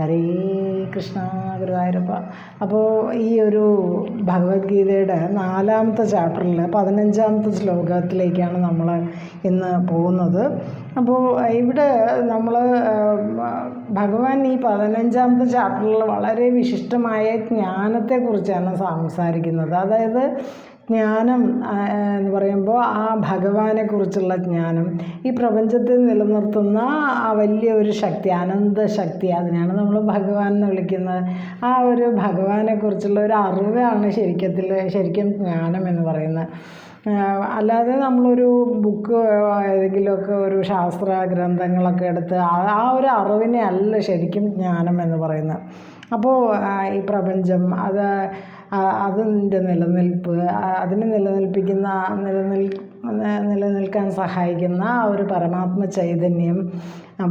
ഹരേ കൃഷ്ണ ഗുരുവായൂരപ്പ. അപ്പോൾ ഈ ഒരു ഭഗവത്ഗീതയുടെ നാലാമത്തെ ചാപ്റ്ററിൽ പതിനഞ്ചാമത്തെ ശ്ലോകത്തിലേക്കാണ് നമ്മൾ ഇന്ന് പോകുന്നത്. അപ്പോൾ ഇവിടെ നമ്മൾ ഭഗവാൻ ഈ പതിനഞ്ചാമത്തെ ചാപ്റ്ററിൽ വളരെ വിശിഷ്ടമായ ജ്ഞാനത്തെക്കുറിച്ചാണ് സംസാരിക്കുന്നത്. അതായത് ജ്ഞാനം എന്ന് പറയുമ്പോൾ ആ ഭഗവാനെ കുറിച്ചുള്ള ജ്ഞാനം. ഈ പ്രപഞ്ചത്തിൽ നിലനിർത്തുന്ന ആ വലിയ ഒരു ശക്തി അനന്ത ശക്തി അതിനാണ് നമ്മൾ ഭഗവാൻ എന്ന് വിളിക്കുന്നത്. ആ ഒരു ഭഗവാനെ കുറിച്ചുള്ള ഒരു അറിവാണ് ശരിക്കത്തിൽ ശരിക്കും ജ്ഞാനം എന്ന് പറയുന്നത്. അല്ലാതെ നമ്മളൊരു ബുക്ക് ഏതെങ്കിലുമൊക്കെ ഒരു ശാസ്ത്ര ഗ്രന്ഥങ്ങളൊക്കെ എടുത്ത് ആ ഒരു അറിവിനെ അല്ല ശരിക്കും ജ്ഞാനം എന്ന് പറയുന്നത്. അപ്പോൾ ഈ പ്രപഞ്ചം അത് അതിന്റെ നിലനിൽപ്പ് അതിനെ നിലനിൽപ്പിക്കുന്ന നിലനിൽ നിലനിൽക്കാൻ സഹായിക്കുന്ന ആ ഒരു പരമാത്മ ചൈതന്യം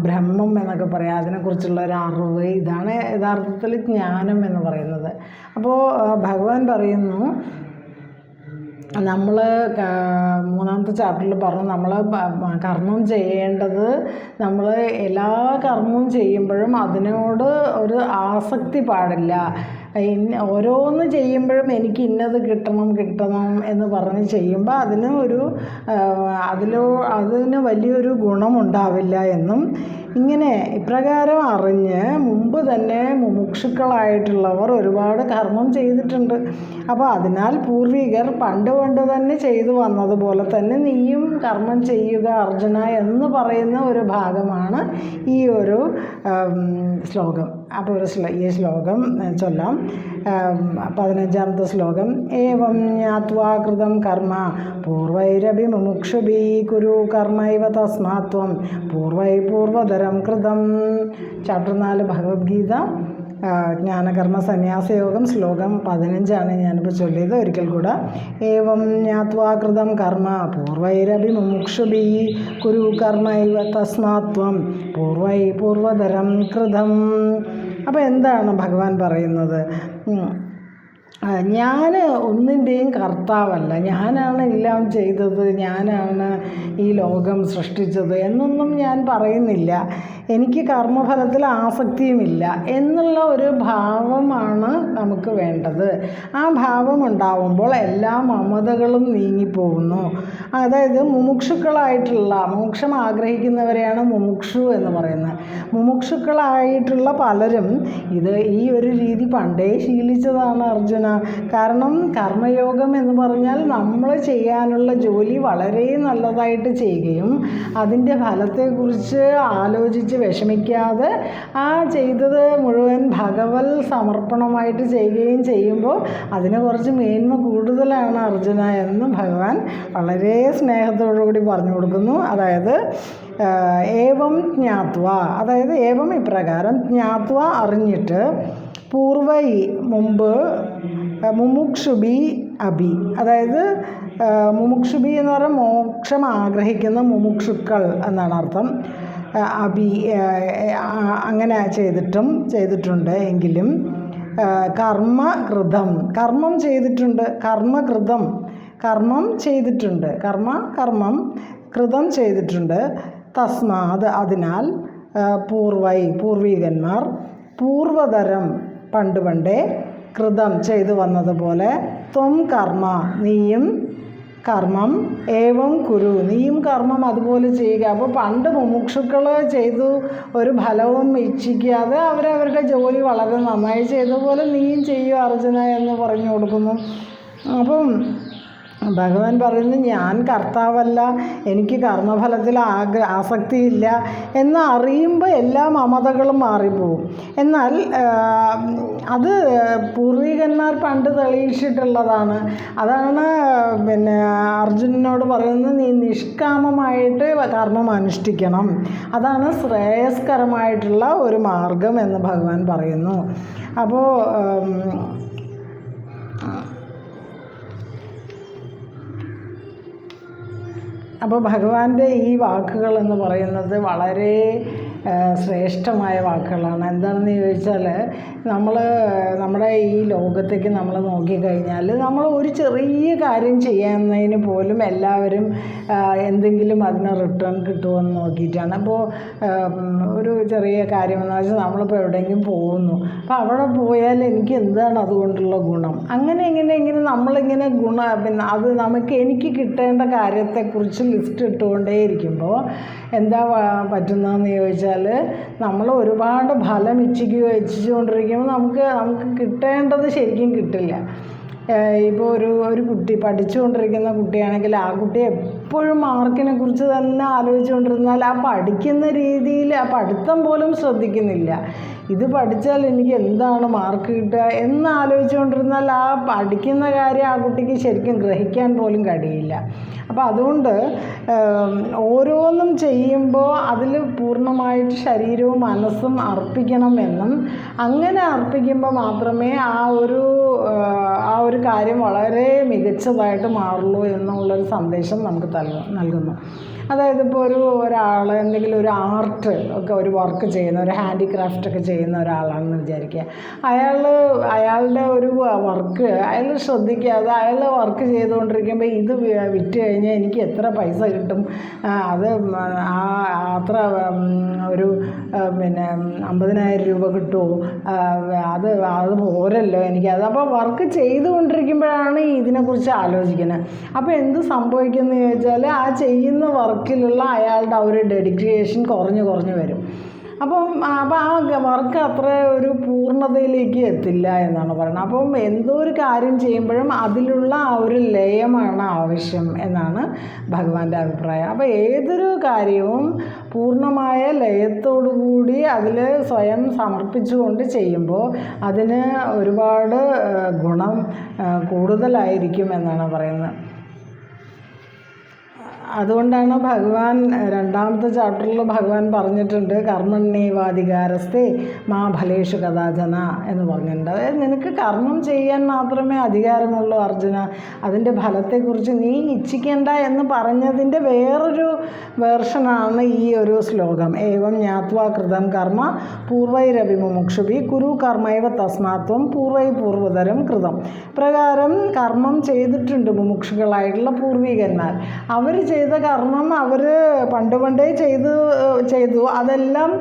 ബ്രഹ്മം എന്നൊക്കെ പറയാം. അതിനെക്കുറിച്ചുള്ള ഒരു അറിവ് ഇതാണ് യഥാർത്ഥത്തിൽ ജ്ഞാനം എന്ന് പറയുന്നത്. അപ്പോൾ ഭഗവാൻ പറയുന്നു നമ്മൾ മൂന്നാമത്തെ ചാപ്റ്ററിൽ പറഞ്ഞു നമ്മൾ കർമ്മം ചെയ്യേണ്ടത് നമ്മൾ എല്ലാ കർമ്മവും ചെയ്യുമ്പോഴും അതിനോട് ഒരു ആസക്തി പാടില്ല. ഓരോന്ന് ചെയ്യുമ്പോഴും എനിക്ക് ഇന്നത് കിട്ടണം കിട്ടണം എന്ന് പറഞ്ഞ് ചെയ്യുമ്പോൾ അതിന് ഒരു അതിലോ അതിന് വലിയൊരു ഗുണമുണ്ടാവില്ല എന്നും ഇങ്ങനെ ഇപ്രകാരം അറിഞ്ഞ് തന്നെ മുമുക്ഷുക്കളായിട്ടുള്ളവർ ഒരുപാട് കർമ്മം ചെയ്തിട്ടുണ്ട്. അപ്പോൾ അതിനാൽ പൂർവികർ പണ്ട് കൊണ്ട് തന്നെ ചെയ്തു വന്നതുപോലെ തന്നെ നീയും കർമ്മം ചെയ്യുക അർജുന എന്ന് പറയുന്ന ഒരു ഭാഗമാണ് ഈ ഒരു ശ്ലോകം. അപ്പോൾ ഒരു ശ്ലോ ഈ ശ്ലോകം ചൊല്ലാം. പതിനഞ്ചാമത്തെ ശ്ലോകം. ഏവം ജ്ഞാത്വാ കൃതം കർമ്മ പൂർവൈരഭി മുമുക്ഷുഭി കുരു കർമ്മൈവ തസ്മാത്വം പൂർവൈ പൂർവതരം കൃതം. ചാപ്റ്റർ നാല് ഭഗവത്ഗീത. ജ്ഞാനകർമ്മ സന്യാസയോഗം ശ്ലോകം പതിനഞ്ചാണ് ഞാനിപ്പോൾ ചൊല്ലിയത്. ഒരിക്കൽ കൂടെ. ഏവം ജ്ഞാത്വാകൃതം കർമ്മ പൂർവൈരഭി മുമുക്ഷുഭി കുരു കർമ്മൈവ തസ്മാത്വം പൂർവൈ പൂർവതരം കൃതം. അപ്പോൾ എന്താണ് ഭഗവാൻ പറയുന്നത്. ഞാൻ ഒന്നിന്റെയും കർത്താവല്ല. ഞാനാണ് എല്ലാം ചെയ്തത്. ഞാനാണ് ഈ ലോകം സൃഷ്ടിച്ചത് എന്നൊന്നും ഞാൻ പറയുന്നില്ല. എനിക്ക് കർമ്മഫലത്തിൽ ആസക്തിയുമില്ല എന്നുള്ള ഒരു ഭാവമാണ് നമുക്ക് വേണ്ടത്. ആ ഭാവം ഉണ്ടാവുമ്പോൾ എല്ലാ മമതകളും നീങ്ങിപ്പോകുന്നു. അതായത് മുമുക്ഷുക്കളായിട്ടുള്ള മോക്ഷം ആഗ്രഹിക്കുന്നവരെയാണ് മുമുക്ഷു എന്ന് പറയുന്നത്. മുമുക്ഷുക്കളായിട്ടുള്ള പലരും ഇത് ഈ ഒരു രീതി പണ്ടേ ശീലിച്ചതാണ് അർജുന. കാരണം കർമ്മയോഗം എന്ന് പറഞ്ഞാൽ നമ്മൾ ചെയ്യാനുള്ള ജോലി വളരെ നല്ലതായിട്ട് ചെയ്യുകയും അതിന്റെ ഫലത്തെക്കുറിച്ച് ആലോചിച്ച് വിഷമിക്കാതെ ആ ചെയ്തത് മുഴുവൻ ഭഗവത് സമർപ്പണമായിട്ട് ചെയ്യുകയും ചെയ്യുമ്പോൾ അതിന് കുറച്ച് മേന്മ കൂടുതലാണ് അർജുന എന്ന് ഭഗവാൻ വളരെ സ്നേഹത്തോടു കൂടി പറഞ്ഞു കൊടുക്കുന്നു. അതായത് ഏവം ജ്ഞാത്വ. അതായത് ഏവം ഇപ്രകാരം ജ്ഞാത്വ അറിഞ്ഞിട്ട് പൂർവൈ മുമ്പ് മുമുക്ഷുബി അബി അതായത് മുമുക്ഷുബി എന്ന് പറഞ്ഞാൽ മോക്ഷം ആഗ്രഹിക്കുന്ന മുമുക്ഷുക്കൾ എന്നാണ് അർത്ഥം. അബി അങ്ങനെ ചെയ്തിട്ടും ചെയ്തിട്ടുണ്ട് എങ്കിലും കർമ്മകൃതം. കർമ്മം ചെയ്തിട്ടുണ്ട്. കർമ്മകൃതം. കർമ്മം ചെയ്തിട്ടുണ്ട്. കർമ്മ കർമ്മം കൃതം ചെയ്തിട്ടുണ്ട്. തസ്മാത് അതിനാൽ പൂർവൈ പൂർവികന്മാർ പൂർവതരം പണ്ട് പണ്ടേ കൃതം ചെയ്തു വന്നതുപോലെ ത്വം കർമ്മ നീയും കർമ്മം ഏവം കുരു. നീയും കർമ്മം അതുപോലെ ചെയ്യുക. അപ്പോൾ പണ്ട് മുമുക്ഷുക്കൾ ചെയ്തു ഒരു ഫലവും ഇച്ഛിക്കാതെ അവരവരുടെ ജോലി വളരെ നന്നായി ചെയ്ത പോലെ നീയും ചെയ്യുക അർജുന എന്ന് പറഞ്ഞു കൊടുക്കുന്നു. അപ്പം ഭഗവാൻ പറയുന്നു ഞാൻ കർത്താവല്ല എനിക്ക് കർമ്മഫലത്തിൽ ആഗ്ര ആസക്തിയില്ല എന്ന് അറിയുമ്പോൾ എല്ലാ മമതകളും മാറിപ്പോവും. എന്നാൽ അത് പൂർവികന്മാർ പണ്ട് തെളിയിച്ചിട്ടുള്ളതാണ്. അതാണ് പിന്നെ അർജുനനോട് പറയുന്നത് നീ നിഷ്കാമമായിട്ട് കർമ്മം അനുഷ്ഠിക്കണം. അതാണ് ശ്രേയസ്കരമായിട്ടുള്ള ഒരു മാർഗം എന്ന് ഭഗവാൻ പറയുന്നു. അപ്പോൾ അപ്പോൾ ഭഗവാന്റെ ഈ വാക്കുകൾ എന്ന് പറയുന്നത് വളരെ ശ്രേഷ്ഠമായ വാക്കുകളാണ്. എന്താണെന്ന് ചോദിച്ചാൽ നമ്മൾ നമ്മുടെ ഈ ലോകത്തേക്ക് നമ്മൾ നോക്കിക്കഴിഞ്ഞാൽ നമ്മൾ ഒരു ചെറിയ കാര്യം ചെയ്യുന്നതിന് പോലും എല്ലാവരും എന്തെങ്കിലും അതിന് റിട്ടേൺ കിട്ടുമെന്ന് നോക്കിയിട്ടാണ്. അപ്പോൾ ഒരു ചെറിയ കാര്യം എന്ന് വെച്ചാൽ നമ്മളിപ്പോൾ എവിടെയെങ്കിലും പോകുന്നു. അപ്പോൾ അവിടെ പോയാൽ എനിക്ക് എന്താണ് അതുകൊണ്ടുള്ള ഗുണം? അങ്ങനെ ഇങ്ങനെ ഇങ്ങനെ നമ്മളിങ്ങനെ ഗുണ പിന്നെ അത് നമുക്ക് എനിക്ക് കിട്ടേണ്ട കാര്യത്തെക്കുറിച്ച് ലിസ്റ്റ് ഇട്ടുകൊണ്ടേയിരിക്കുമ്പോൾ എന്താ പറ്റുന്നതെന്ന് ചോദിച്ചാൽ നമ്മൾ ഒരുപാട് ഫലം ഇച്ഛിക്കുകയോ ഇച്ഛിച്ചുകൊണ്ടിരിക്കുമ്പോൾ നമുക്ക് നമുക്ക് കിട്ടേണ്ടത് ശരിക്കും കിട്ടില്ല. ഇപ്പോൾ ഒരു ഒരു കുട്ടി പഠിച്ചുകൊണ്ടിരിക്കുന്ന കുട്ടിയാണെങ്കിൽ ആ കുട്ടി എപ്പോഴും മാർക്കിനെ കുറിച്ച് തന്നെ ആലോചിച്ചുകൊണ്ടിരുന്നാൽ ആ പഠിക്കുന്ന രീതിയിൽ ആ പഠിത്തം പോലും ശ്രദ്ധിക്കുന്നില്ല. ഇത് പഠിച്ചാൽ എനിക്ക് എന്താണ് മാർക്ക് കിട്ടുക എന്ന് ആലോചിച്ചുകൊണ്ടിരുന്നാൽ ആ പഠിക്കുന്ന കാര്യം ആ കുട്ടിക്ക് ശരിക്കും ഗ്രഹിക്കാൻ പോലും കഴിയില്ല. അപ്പോൾ അതുകൊണ്ട് ഓരോന്നും ചെയ്യുമ്പോൾ അതിൽ പൂർണമായിട്ട് ശരീരവും മനസ്സും അർപ്പിക്കണമെന്നും അങ്ങനെ അർപ്പിക്കുമ്പോൾ മാത്രമേ ആ ഒരു ആ, ഒരു കാര്യം വളരെ മികച്ചതായിട്ട് മാറുള്ളൂ എന്നുള്ളൊരു സന്ദേശം നമുക്ക് നൽകുന്നു. അതായത് ഇപ്പോൾ ഒരു ഒരാൾ എന്തെങ്കിലും ഒരു ആർട്ട് ഒക്കെ ഒരു വർക്ക് ചെയ്യുന്ന ഒരു ഹാൻഡിക്രാഫ്റ്റ് ഒക്കെ ചെയ്യുന്ന ഒരാളാണെന്ന് വിചാരിക്കുക. അയാൾ അയാളുടെ ഒരു വർക്ക് അയാൾ ശ്രദ്ധിക്കാതെ അയാൾ വർക്ക് ചെയ്തുകൊണ്ടിരിക്കുമ്പോൾ ഇത് വിറ്റ് കഴിഞ്ഞാൽ എനിക്ക് എത്ര പൈസ കിട്ടും? അത് അത്ര ഒരു പിന്നെ അമ്പതിനായിരം രൂപ കിട്ടുമോ അത് അത് പോരല്ലോ എനിക്ക്. അത് അപ്പോൾ വർക്ക് ചെയ്തുകൊണ്ടിരിക്കുമ്പോഴാണ് ഇതിനെക്കുറിച്ച് ആലോചിക്കുന്നത് അപ്പോൾ എന്ത് സംഭവിക്കുന്നു ചോദിച്ചാൽ ആ ചെയ്യുന്ന വർക്കിലുള്ള അയാളുടെ ആ ഒരു ഡെഡിക്കേഷൻ കുറഞ്ഞു കുറഞ്ഞു വരും. അപ്പം അപ്പം ആ വർക്ക് അത്ര ഒരു പൂർണതയിലേക്ക് എത്തില്ല എന്നാണ് പറയുന്നത്. അപ്പം എന്തോ ഒരു കാര്യം ചെയ്യുമ്പോഴും അതിലുള്ള ആ ഒരു ലയമാണ് ആവശ്യം എന്നാണ് ഭഗവാന്റെ അഭിപ്രായം. അപ്പോൾ ഏതൊരു കാര്യവും പൂർണമായ ലയത്തോടു കൂടി അതിൽ സ്വയം സമർപ്പിച്ചുകൊണ്ട് ചെയ്യുമ്പോൾ അതിന് ഒരുപാട് ഗുണം കൂടുതലായിരിക്കും എന്നാണ് പറയുന്നത്. അതുകൊണ്ടാണ് ഭഗവാൻ രണ്ടാമത്തെ ചാപ്റ്ററിൽ ഭഗവാൻ പറഞ്ഞിട്ടുണ്ട് കർമ്മണ്യേവാധികാരസ്ഥേ മാ ഫലേഷു കഥാചന എന്ന് പറഞ്ഞിട്ടുണ്ട്. അതായത് നിനക്ക് കർമ്മം ചെയ്യാൻ മാത്രമേ അധികാരമുള്ളൂ അർജുന. അതിന്റെ ഫലത്തെക്കുറിച്ച് നീ ഇച്ഛിക്കേണ്ട എന്ന് പറഞ്ഞതിന്റെ വേറൊരു വേർഷനാണ് ഈ ഒരു ശ്ലോകം. ഏവം ജ്ഞാത്വാ കൃതം കർമ്മ പൂർവൈരവിമുക്ഷുഭി കുരു കർമ്മൈവ തസ്മാത്വം പൂർവൈ പൂർവതരം കൃതം. പ്രകാരം കർമ്മം ചെയ്തിട്ടുണ്ട് മുമുക്ഷുകളായിട്ടുള്ള പൂർവികന്മാർ. അവർ ചെയ്ത കർമ്മം അവർ പണ്ട് പണ്ടേ ചെയ്ത് ചെയ്തു. അതെല്ലാം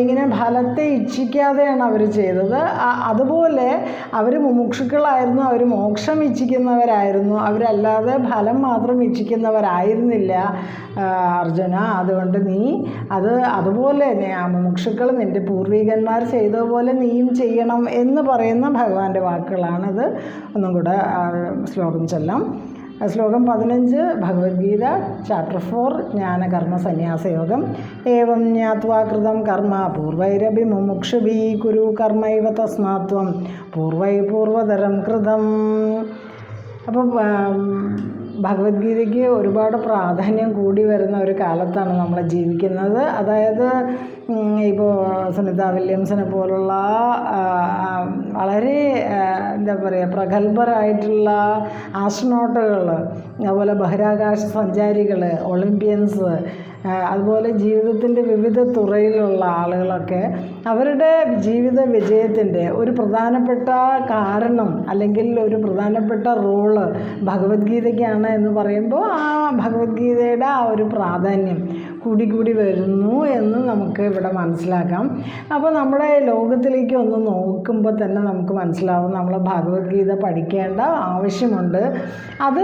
ഇങ്ങനെ ഫലത്തെ ഇച്ഛിക്കാതെയാണ് അവർ ചെയ്തത്. അതുപോലെ അവർ മുമുക്ഷുക്കളായിരുന്നു അവർ മോക്ഷം ഇച്ഛിക്കുന്നവരായിരുന്നു. അവരല്ലാതെ ഫലം മാത്രം ഇച്ഛിക്കുന്നവരായിരുന്നില്ല അർജുന. അതുകൊണ്ട് നീ അത് അതുപോലെ മുമുക്ഷുക്കൾ നിന്റെ പൂർവികന്മാർ ചെയ്തതുപോലെ നീയും ചെയ്യണം എന്ന് പറയുന്ന ഭഗവാന്റെ വാക്കുകളാണിത്. ഒന്നും കൂടെ ശ്ലോകം ചൊല്ലാം. ശ്ലോകം പതിനഞ്ച് ഭഗവത്ഗീത ചാപ്റ്റർ ഫോർ ജ്ഞാനകർമ്മ സന്യാസയോഗം. ഏവം ജ്ഞാത്വാ കൃതം കർമ്മ പൂർവൈരഭി മുമുക്ഷുഭി കുരു കർമ്മൈവ തസ്മാത്വം പൂർവൈ പൂർവതരം കൃതം. അപ്പം ഭഗവത്ഗീതയ്ക്ക് ഒരുപാട് പ്രാധാന്യം കൂടി വരുന്ന ഒരു കാലത്താണ് നമ്മൾ ജീവിക്കുന്നത്. അതായത് ഇപ്പോൾ സുനിത വില്യംസിനെ പോലുള്ള വളരെ എന്താ പറയുക പ്രഗത്ഭരായിട്ടുള്ള ആസ്ട്രോണോട്ടുകൾ അതുപോലെ ബഹിരാകാശ സഞ്ചാരികൾ ഒളിമ്പ്യൻസ് അതുപോലെ ജീവിതത്തിന്റെ വിവിധ തുറയിലുള്ള ആളുകളൊക്കെ അവരുടെ ജീവിത വിജയത്തിന്റെ ഒരു പ്രധാനപ്പെട്ട കാരണം അല്ലെങ്കിൽ ഒരു പ്രധാനപ്പെട്ട റോൾ ഭഗവത്ഗീതയ്ക്കാണ് എന്ന് പറയുമ്പോൾ ആ ഭഗവത്ഗീതയുടെ ആ ഒരു പ്രാധാന്യം. കൂടി കൂടി വരുന്നു എന്ന് നമുക്ക് ഇവിടെ മനസ്സിലാക്കാം. അപ്പോൾ നമ്മുടെ ലോകത്തിലേക്ക് ഒന്ന് നോക്കുമ്പോൾ തന്നെ നമുക്ക് മനസ്സിലാവും. നമ്മൾ ഭഗവത്ഗീത പഠിക്കേണ്ട ആവശ്യമുണ്ട്. അത്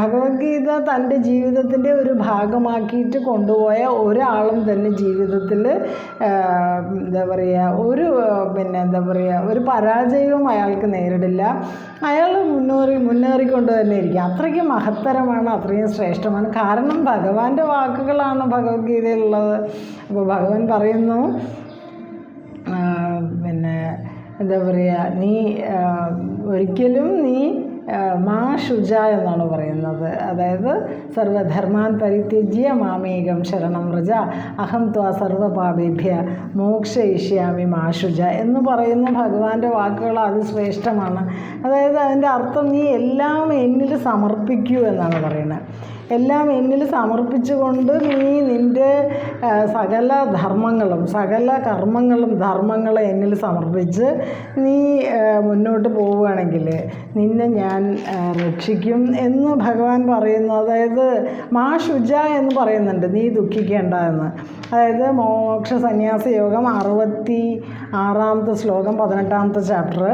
ഭഗവത്ഗീത തന്റെ ജീവിതത്തിന്റെ ഒരു ഭാഗമാക്കിയിട്ട് കൊണ്ടുപോയ ഒരാളും തന്നെ ജീവിതത്തിൽ എന്താ പറയുക ഒരു പിന്നെ എന്താ പറയുക ഒരു പരാജയവും അയാൾക്ക് നേരിടില്ല. അയാൾ മുന്നേറി മുന്നേറിക്കൊണ്ട് തന്നെ ഇരിക്കും. അത്രയ്ക്ക് മഹത്തരമാണ് അത്രയും ശ്രേഷ്ഠമാണ്. കാരണം ഭഗവാന്റെ വാക്കുകളാണ് ഭഗവത്ഗീതയിലുള്ളത്. അപ്പോൾ ഭഗവാൻ പറയുന്നു പിന്നെ എന്താ പറയുക നീ ഒരിക്കലും നീ മാ ശുച എന്നാണ് പറയുന്നത്. അതായത് സർവധർമാൻ പരിത്യജ്യ മാമേകം ശരണം വ്രജ അഹം ത്വാ സർവപാപേഭ്യ മോക്ഷയിഷ്യാമി മാ ശുച എന്ന് പറയുന്ന ഭഗവാന്റെ വാക്കുകൾ അതിശ്രേഷ്ഠമാണ്. അതായത് അതിന്റെ അർത്ഥം നീ എല്ലാം എന്നിൽ സമർപ്പിക്കൂ എന്നാണ് പറയുന്നത്. എല്ലാം എന്നിൽ സമർപ്പിച്ചുകൊണ്ട് നീ നിന്റെ സകല ധർമ്മങ്ങളും സകല കർമ്മങ്ങളും ധർമ്മങ്ങളെ എന്നിൽ സമർപ്പിച്ച് നീ മുന്നോട്ട് പോവുകയാണെങ്കിൽ നിന്നെ ഞാൻ രക്ഷിക്കും എന്ന് ഭഗവാൻ പറയുന്നു. അതായത് മാ ശുജ എന്ന് പറയുന്നുണ്ട്. നീ ദുഃഖിക്കേണ്ട എന്ന്. അതായത് മോക്ഷ സന്യാസ യോഗം അറുപത്തി ആറാമത്തെ ശ്ലോകം പതിനെട്ടാമത്തെ ചാപ്റ്റർ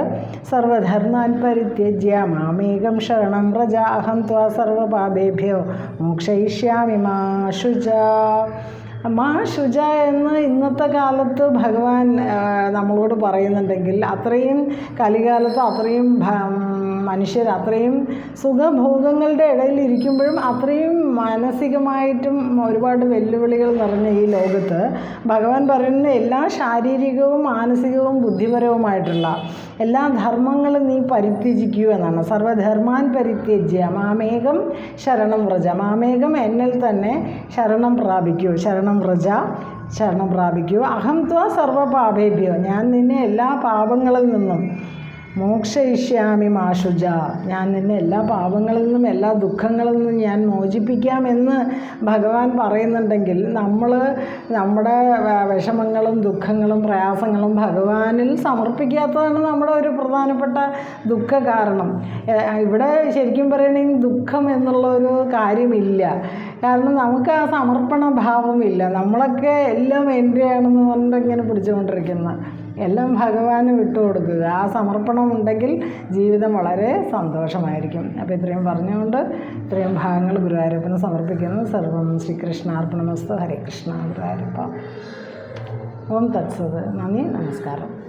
സർവധർമാൻ പരിത്യജ്യ മാമേകം ശരണം പ്രജാഹം അഹം ത്വാ സർവപാപേഭ്യോ മോക്ഷയിഷ്യാമി മാ ശുച മാ ശുച എന്ന് ഇന്നത്തെ കാലത്ത് ഭഗവാൻ നമ്മളോട് പറയുന്നുണ്ടെങ്കിൽ അത്രയും കലികാലത്ത് അത്രയും മനുഷ്യർ അത്രയും സുഖഭോഗങ്ങളുടെ ഇടയിൽ ഇരിക്കുമ്പോഴും അത്രയും മാനസികമായിട്ടും ഒരുപാട് വെല്ലുവിളികൾ നിറഞ്ഞ ഈ ലോകത്ത് ഭഗവാൻ പറയുന്ന എല്ലാ ശാരീരികവും മാനസികവും ബുദ്ധിപരവുമായിട്ടുള്ള എല്ലാ ധർമ്മങ്ങളും നീ പരിത്യജിക്കൂ എന്നാണ്. സർവധർമാൻ പരിത്യജ്യ. മാമേകം ശരണം വ്രജ. മാമേകം എന്നിൽ തന്നെ ശരണം പ്രാപിക്കൂ. ശരണം വ്രജ ശരണം പ്രാപിക്കൂ. അഹം ത്വ സർവപാപേഭ്യോ. ഞാൻ നിന്നെ എല്ലാ പാപങ്ങളിൽ നിന്നും മോക്ഷയിഷ്യാമി മാഷുജ ഞാൻ നിന്നെ എല്ലാ പാപങ്ങളിൽ നിന്നും എല്ലാ ദുഃഖങ്ങളിൽ നിന്നും ഞാൻ മോചിപ്പിക്കാമെന്ന് ഭഗവാൻ പറയുന്നുണ്ടെങ്കിൽ നമ്മൾ നമ്മുടെ വിഷമങ്ങളും ദുഃഖങ്ങളും പ്രയാസങ്ങളും ഭഗവാനിൽ സമർപ്പിക്കാത്തതാണ് നമ്മുടെ ഒരു പ്രധാനപ്പെട്ട ദുഃഖ കാരണം ഇവിടെ ശരിക്കും പറയുകയാണെങ്കിൽ ദുഃഖം എന്നുള്ള ഒരു കാര്യമില്ല. കാരണം നമുക്ക് ആ സമർപ്പണ ഭാവമില്ല. നമ്മളൊക്കെ എല്ലാം എന്റെയാണെന്ന് പറഞ്ഞിട്ട് ഇങ്ങനെ പിടിച്ചുകൊണ്ടിരിക്കുന്ന എല്ലാം ഭഗവാന് വിട്ടുകൊടുക്കുക ആ സമർപ്പണം ഉണ്ടെങ്കിൽ ജീവിതം വളരെ സന്തോഷമായിരിക്കും. അപ്പോൾ ഇത്രയും പറഞ്ഞുകൊണ്ട് ഇത്രയും ഭാഗങ്ങൾ ഗുരുവായൂരപ്പന് സമർപ്പിക്കുന്നു. സർവം ശ്രീകൃഷ്ണാർപ്പണമസ്തു. ഹരേ കൃഷ്ണ ഗുരുവായൂരപ്പ. ഓം തത്സത്. നന്ദി. നമസ്കാരം.